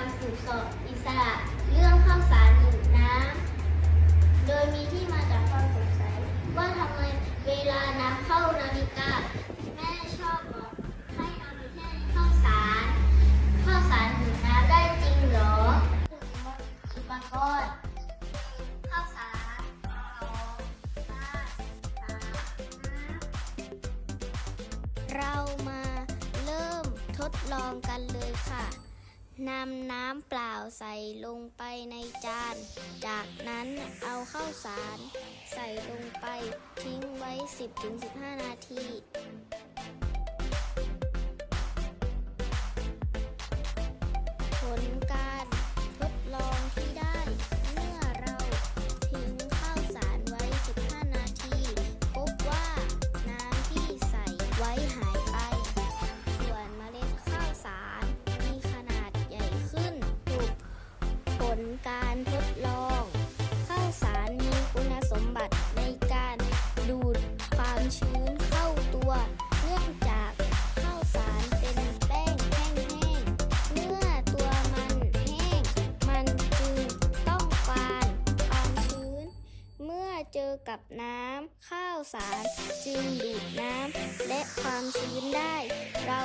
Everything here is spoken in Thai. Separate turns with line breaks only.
การสอบอิสระ เรื่องข้าวสารหรือน้ำโดยมีที่มาจากความสงสัย ว่าทำไมเวลาน้ำเข้านาฬิกา แม่ชอบบอกให้เอาไปแช่ในข้าวสารข้าวสารหรือน้ำได้จริงเหรออุปกรณ์ข้าวสารสองห้าสามน้ำเรามาเริ่มทดลองกันเลยค่ะ นำน้ำเปล่าใส่ลงไปในจาน จากนั้นเอาข้าวสาร ใส่ลงไปทิ้งไว้ 10-15 นาที เจอกับน้ำข้าวสารจึงดูดน้ำและความชื้นได้ เรา